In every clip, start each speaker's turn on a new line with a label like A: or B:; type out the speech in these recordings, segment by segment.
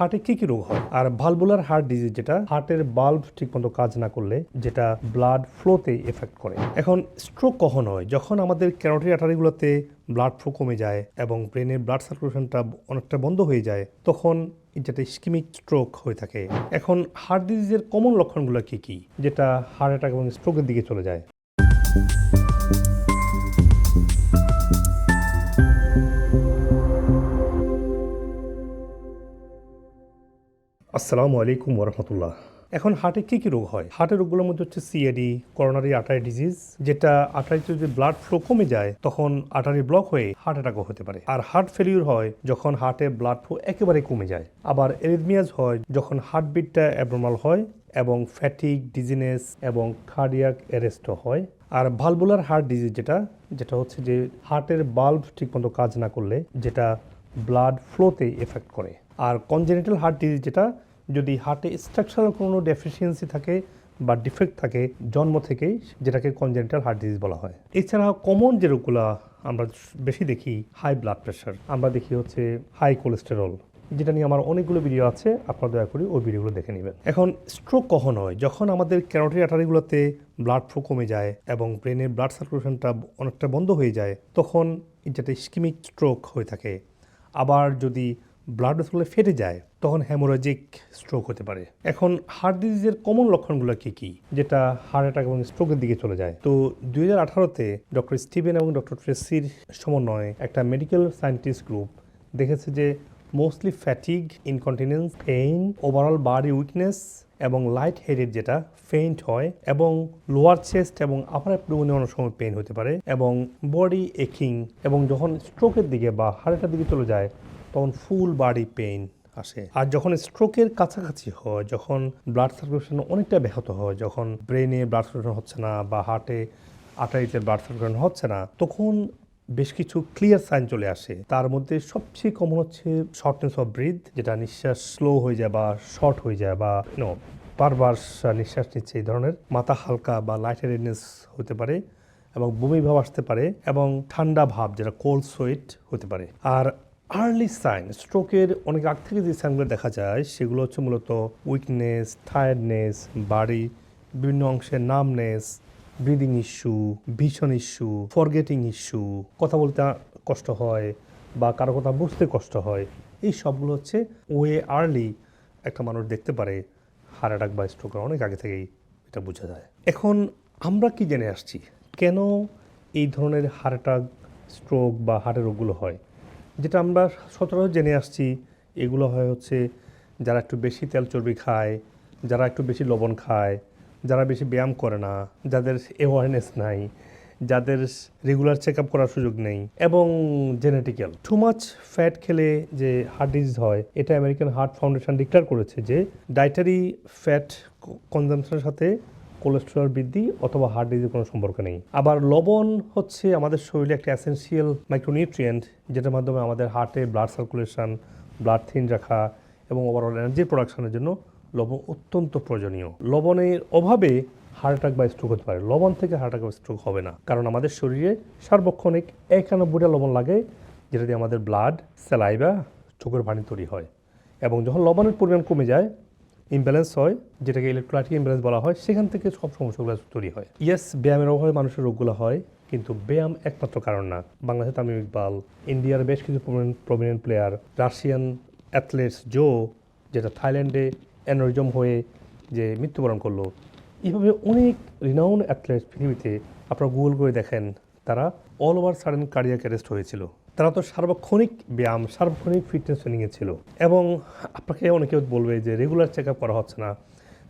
A: হার্টে কি কি রোগ হয়? আর ভালভুলার হার্ট ডিজিজ যেটা হার্টের বাল্ব ঠিকমতো কাজ না করলে যেটা ব্লাড ফ্লোতে এফেক্ট করে। এখন স্ট্রোক কখন হয়? যখন আমাদের ক্যারোটি আটারিগুলোতে ব্লাড ফ্লো কমে যায় এবং ব্রেনের ব্লাড সার্কুলেশনটা অনেকটা বন্ধ হয়ে যায়, তখন যেটা স্কিমিক স্ট্রোক হয়ে থাকে। এখন হার্ট ডিজিজের কমন লক্ষণগুলো কি কি? যেটা হার্ট অ্যাটাক এবং স্ট্রোকের দিকে চলে যায়। আসসালামু আলাইকুম ওরহমতুল্লাহ এখন হার্টে কি কি রোগ হয়? হার্টের রোগগুলোর মধ্যে হচ্ছে সিএডি করোনারি আটারি ডিজিজ যেটা আর্টারিতে যদি ব্লাড ফ্লো কমে যায়, তখন আটারি ব্লক হয়ে হার্ট অ্যাটাকও হতে পারে। আর হার্ট ফেলিউর হয় যখন হার্টে ব্লাড ফ্লো একেবারে কমে যায়। আবার এরিথমিয়াস হয় যখন হার্টবিটটা অ্যাবনর্মাল হয় এবং ফ্যাটিক ডিজিনেস এবং কার্ডিয়াক অ্যারেস্টও হয়। আর ভালবুলার হার্ট ডিজিজ যেটা যেটা হচ্ছে যে হার্টের বাল্ব ঠিকমতো কাজ না করলে, যেটা ব্লাড ফ্লোতে এফেক্ট করে। আর কনজেনিটাল হার্ট ডিজিজ যেটা যদি হার্টে স্ট্রাকচারাল কোনো ডেফিসিয়েন্সি থাকে বা ডিফেক্ট থাকে, জন্ম থেকেই যেটাকে কনজেনিটাল হার্ট ডিজিজ বলা হয়। এছাড়া কমন যে রোগগুলো আমরা বেশি দেখি হাই ব্লাড প্রেশার আমরা দেখি হচ্ছে হাই কোলেস্টেরল যেটা নিয়ে আমার অনেকগুলো ভিডিও আছে, আপনারা দয়া করে ওই ভিডিওগুলো দেখে নেবেন। এখন স্ট্রোক কখন হয়? যখন আমাদের ক্যারোটি আটারিগুলোতে ব্লাড ফ্লো কমে যায় এবং ব্রেনের ব্লাড সার্কুলেশনটা অনেকটা বন্ধ হয়ে যায়, তখন যেটা স্কিমিক স্ট্রোক হয়ে থাকে। আবার যদি ব্লাড ভেসেলগুলো ফেটে যায়, তখন হ্যামোরাজিক স্ট্রোক হতে পারে। এখন হার্ট ডিজিজের কমন লক্ষণগুলো কি কি? যেটা হার্ট অ্যাটাক এবং স্ট্রোকের দিকে চলে যায়। তো দুই হাজার আঠারোতে ডক্টর স্টিভেন এবং ডক্টর ট্রেসির সমন্বয়ে একটা মেডিকেল সায়েন্টিস্ট গ্রুপ দেখেছে যে mostly fatigue incontinence pain overall body weakness এবং লাইট হেডেড যেটা ফেইন্ট হয় এবং লোয়ার চেস্ট এবং আপার অ্যাবডোমেনে অনেক সময় পেইন হতে পারে এবং বডি একিং এবং যখন স্ট্রোকের দিকে বা হার্টের দিকে চলে যায় তখন ফুল বডি পেইন আসে। আর যখন স্ট্রোকের কাছাকাছি হয়, যখন ব্লাড সার্কুলেশন অনেকটা ব্যাহত হয়, যখন ব্রেনে ব্লাড সার্কুলেশন হচ্ছে না বা হার্টে আটারিতে ব্লাড সার্কুলেশন হচ্ছে না, তখন বেশ কিছু ক্লিয়ার সাইন চলে আসে। তার মধ্যে সবচেয়ে কমন হচ্ছে শর্টনেস অফ ব্রিথ যেটা নিঃশ্বাস স্লো হয়ে যায় বা শর্ট হয়ে যায় বা নো বারবার নিঃশ্বাস নিচ্ছে, এই ধরনের মাথা হালকা বা লাইট হতে পারে এবং বমি ভাব আসতে পারে এবং ঠান্ডা ভাব, যেটা কোল্ড সোয়েট হতে পারে। আর আর্লি সাইন স্ট্রোকের অনেক আগ থেকে যে সাইনগুলো দেখা যায়, সেগুলো হচ্ছে মূলত উইকনেস টায়ার্ডনেস বাড়ি বিভিন্ন অংশের নামনেস ব্রিদিং ইস্যু ভীষণ ইস্যু ফরগেটিং ইস্যু কথা বলতে কষ্ট হয় বা কারও কথা বুঝতে কষ্ট হয়। এই সবগুলো হচ্ছে ওয়ে আর্লি একটা মানুষ দেখতে পারে হার্ট অ্যাটাক বা স্ট্রোকের অনেক আগে থেকেই এটা বোঝা যায়। এখন আমরা কি জেনে আসছি? কেন এই ধরনের হার্ট অ্যাটাক স্ট্রোক বা হার্টের রোগগুলো হয়? যেটা আমরা সচরাচর জেনে আসছি, এগুলো হয় হচ্ছে যারা একটু বেশি তেল চর্বি খায়, যারা একটু বেশি লবণ খায়, যারা বেশি ব্যায়াম করে না, যাদের অ্যাওয়ারনেস নাই, যাদের রেগুলার চেক আপ করার সুযোগ নেই এবং জেনেটিক্যাল টু মাচ ফ্যাট খেলে যে হার্ট ডিজিজ হয়, এটা আমেরিকান হার্ট ফাউন্ডেশন ডিক্লেয়ার করেছে যে ডায়েটারি ফ্যাট কনজামশনের সাথে কোলেস্টেরল বৃদ্ধি অথবা হার্ট ডিজিজের কোনো সম্পর্ক নেই। আবার লবণ হচ্ছে আমাদের শরীরে একটা অ্যাসেন্সিয়াল মাইক্রোনিউট্রিয়েন্ট যেটার মাধ্যমে আমাদের হার্টে ব্লাড সার্কুলেশন ব্লাড থিন রাখা এবং ওভারঅল এনার্জি প্রোডাকশনের জন্য লবণ অত্যন্ত প্রয়োজনীয়। লবণের অভাবে হার্ট অ্যাটাক বা স্ট্রোক হতে পারে। লবণ থেকে হার্ট অ্যাটাক বা স্ট্রোক হবে না। কারণ আমাদের শরীরে সার্বক্ষণিক একানব্বইটা লবণ লাগে, যেটা দিয়ে আমাদের ব্লাড স্যালাইভা চোখের পানি তৈরি হয়। এবং যখন লবণের পরিমাণ কমে যায় ইমব্যালেন্স হয়, যেটাকে ইলেকট্রোলাইটিক ইমব্যালেন্স বলা হয়, সেখান থেকে সব সমস্যাগুলো তৈরি হয়। ইয়েস ব্যায়ামের অভাবে মানুষের রোগগুলো হয়, কিন্তু ব্যায়াম একমাত্র কারণ না। বাংলাদেশে তামিম ইকবাল, ইন্ডিয়ার বেশ কিছু প্রমিনেন্ট প্লেয়ার রাশিয়ান অ্যাথলেটস জো যেটা থাইল্যান্ডে অ্যানোরিজম হয়ে যে মৃত্যুবরণ করল। এইভাবে অনেক রিনাউন অ্যাথলেট পৃথিবীতে আপনারা গুগল করে দেখেন, তারা all over sudden cardiac arrest হয়েছিল। তারা তো সার্বক্ষণিক ব্যায়াম, সার্বক্ষণিক ফিটনেস ট্রেনিংয়ে ছিল। এবং আপনাকে অনেকে বলবে যে রেগুলার চেক আপ করা হচ্ছে না।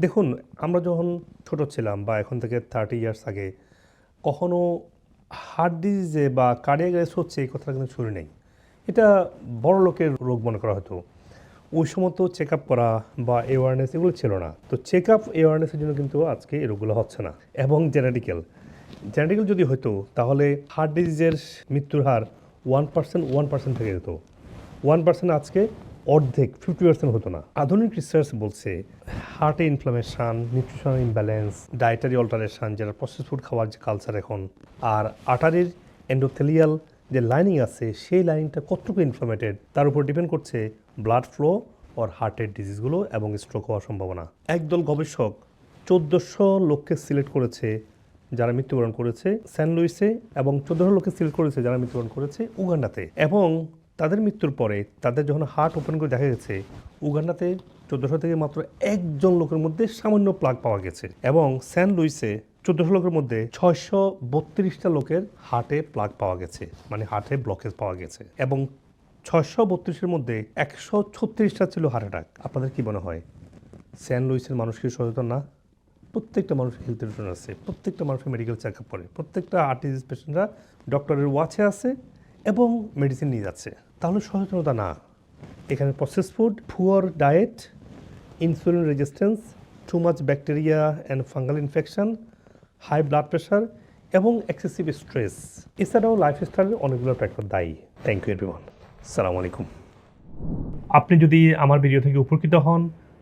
A: দেখুন, আমরা যখন ছোট ছিলাম বা এখন থেকে থার্টি ইয়ার্স আগে, কখনো হার্ট ডিজিজে বা কার্ডিয়াক অ্যারেস্ট হচ্ছে এই কথাটা কিন্তু শুনি নেই। এটা বড় লোকের রোগ মনে করা হতো। ওই সময় তো চেক আপ করা বা অ্যাওয়ারনেস এগুলো ছিল না। তো চেক আপ অ্যাওয়ারনেসের জন্য কিন্তু আজকে এই রোগগুলো হচ্ছে না। এবং জেনেটিক্যাল জেনেটিক্যাল যদি হতো, তাহলে হার্ট ডিজিজের মৃত্যুর হার ওয়ান পার্সেন্ট ওয়ান পার্সেন্ট থেকে যেত। ওয়ান পার্সেন্ট আজকে অর্ধেক ফিফটি পার্সেন্ট হতো না। আধুনিক রিসার্চ বলছে হার্টে inflammation nutritional imbalance dietary alteration যেটা প্রসেস ফুড খাওয়ার যে কালচার এখন, আর আটারির এন্ডোথেলিয়াল যে লাইনিং আছে, সেই লাইনিংটা কতটুকু ইনফ্লামেটেড তার উপর ডিপেন্ড করছে ব্লাড ফ্লো ওর হার্টের ডিজিজগুলো এবং স্ট্রোক হওয়ার সম্ভাবনা। একদল গবেষক চোদ্দোশো লোককে সিলেক্ট করেছে যারা মৃত্যুবরণ করেছে, সেন্ট লুইসে এবং চোদ্দোশো লোককে সিল করেছে যারা মৃত্যুবরণ করেছে উগান্ডাতে। এবং তাদের মৃত্যুর পরে তাদের যখন হার্ট ওপেন করে দেখা গেছে, উগান্ডাতে চোদ্দোশো থেকে মাত্র একজন লোকের মধ্যে সামান্য প্লাগ পাওয়া গেছে এবং সেন্ট লুইসে চোদ্দোশো লোকের মধ্যে ছয়শো বত্রিশটা লোকের হার্টে প্লাগ পাওয়া গেছে মানে হার্টে ব্লকেজ পাওয়া গেছে এবং ছয়শো বত্রিশের মধ্যে একশো ছত্রিশটা ছিল হার্ট অ্যাটাক। আপনাদের কি মনে হয়? সেন্ট লুইসের মানুষ কি সচেতন না? প্রত্যেকটা মানুষ হেলথ ইন্স্যুরেন্স আছে, প্রত্যেকটা মানুষের মেডিকেল চেক আপ করে, প্রত্যেকটা আর্টিস্ট পেশেন্টরা ডক্টরের ওয়াচে আছে এবং মেডিসিন নিয়ে যাচ্ছে। তাহলে সচেতনতা না। এখানে process food poor diet insulin resistance too much bacteria and fungal infection high blood pressure এবং এক্সেসিভ স্ট্রেস এছাড়াও লাইফস্টাইলের অনেকগুলো ফ্যাক্টর দায়ী। থ্যাংক ইউ এভরিওয়ান সালাম আলাইকুম। আপনি যদি আমার ভিডিও থেকে উপকৃত হন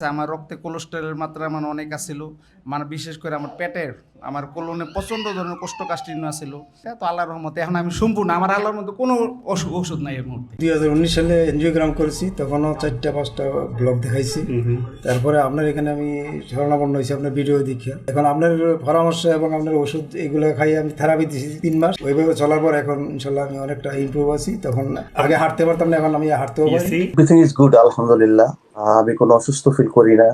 B: আমার রক্তে কোলেস্টেরলের মাত্রা মানে অনেক আছিল। মানে বিশেষ করে আমার পেটের আমার কোলনে প্রচণ্ড ধরনের কোষ্ঠকাঠিন্য আছিল। তো আল্লাহর রহমতে এখন আমি সম্পূর্ণ আমার আল্লাহর মধ্যে কোনো ওষুধ ওষুধ নাই এর মধ্যে
C: দুই হাজার উনিশ সালে এনজিওগ্রাম করেছি তখনও চারটা পাঁচটা ব্লগ দেখাইছি। তারপরে আপনার এখানে আমি শরণাপন্ন হয়েছি আপনার ভিডিও দেখে। এখন আপনার পরামর্শ এবং আপনার ওষুধ এগুলো খাই আমি থেরাপি দিয়েছি তিন মাস। ওইভাবে চলার পর এখন ইনশাল্লাহ আমি অনেকটা ইমপ্রুভ আছি। তখন আগে হাঁটতে পারতাম না এখন আমি হাঁটতেও পারি।
D: এভরিথিং ইজ গুড আলহামদুলিল্লাহ। আমি কোনো অসুস্থ ফিল করি না।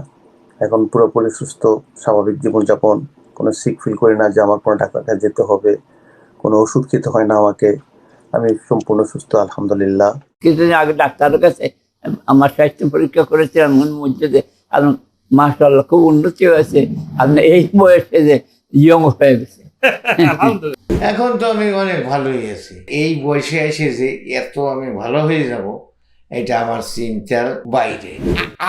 D: এখন পুরোপুরি সুস্থ স্বাভাবিক জীবনযাপন। কোনো সিক ফিল করি না যে আমার কোনো ডাক্তার কাছে যেতে হবে। কোনো ওষুধ খেতে হয় না আমাকে। আমি সম্পূর্ণ সুস্থ আলহামদুলিল্লাহ।
E: কিছুদিন আগে ডাক্তারের কাছে আমার স্বাস্থ্য পরীক্ষা করেছিলাম মন মধ্যে যে আপনার মাসাল্লাহ খুব উন্নতি হয়েছে। আপনি এই বয়সে যে ইয়ং হয়ে গেছে।
F: এখন তো আমি অনেক ভালোই আছি। এই বয়সে এসে যে এত আমি ভালো হয়ে যাব এটা আমার চিন্তার বাইরে।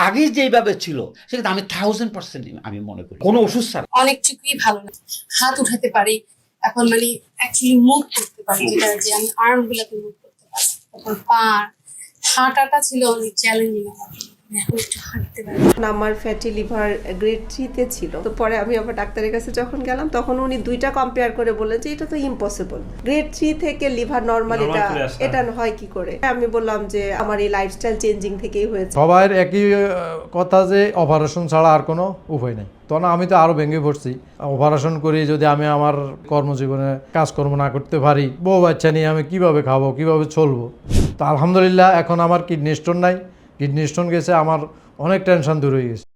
G: আগে যেভাবে ছিল সেটা আমি থাউজেন্ড পার্সেন্ট আমি মনে করি। কোনো ওষুধ ছাড়া।
H: অনেকটুকুই ভালো না। হাত উঠাতে পারি এখন মানে অ্যাকচুয়ালি মুভ করতে পারি যেটা যে আমি আর্ম গুলাকে মুভ করতে পারি তারপর পা হাঁটাটা ছিল অনেক চ্যালেঞ্জিং আমার
I: আমার ফ্যাটি লিভার গ্রেড থ্রিতে ছিল। তো পরে আমি আবার ডাক্তারের কাছে যখন গেলাম তখন উনি দুইটা কম্পেয়ার করে বললেন যে এটা তো ইম্পসিবল গ্রেড থ্রি থেকে লিভার নর্মাল এটা এটা হয় কি করে? আমি বললাম যে আমার এই লাইফস্টাইল চেঞ্জিং থেকেই হয়েছে।
J: সবার একই কথা যে অপারেশন ছাড়া আর কোনো উপায় নেই। তখন আমি তো আরও ভেঙে পড়ছি। অপারেশন করি যদি আমি আমার কর্মজীবনে কাজকর্ম না করতে পারি বউ বাচ্চা নিয়ে আমি কীভাবে খাব কীভাবে চলবো? তো আলহামদুলিল্লাহ এখন আমার কিডনি স্টোন নাই। কিডনি স্টোন গেছে আমার অনেক টেনশন দূর হয়ে গেছে।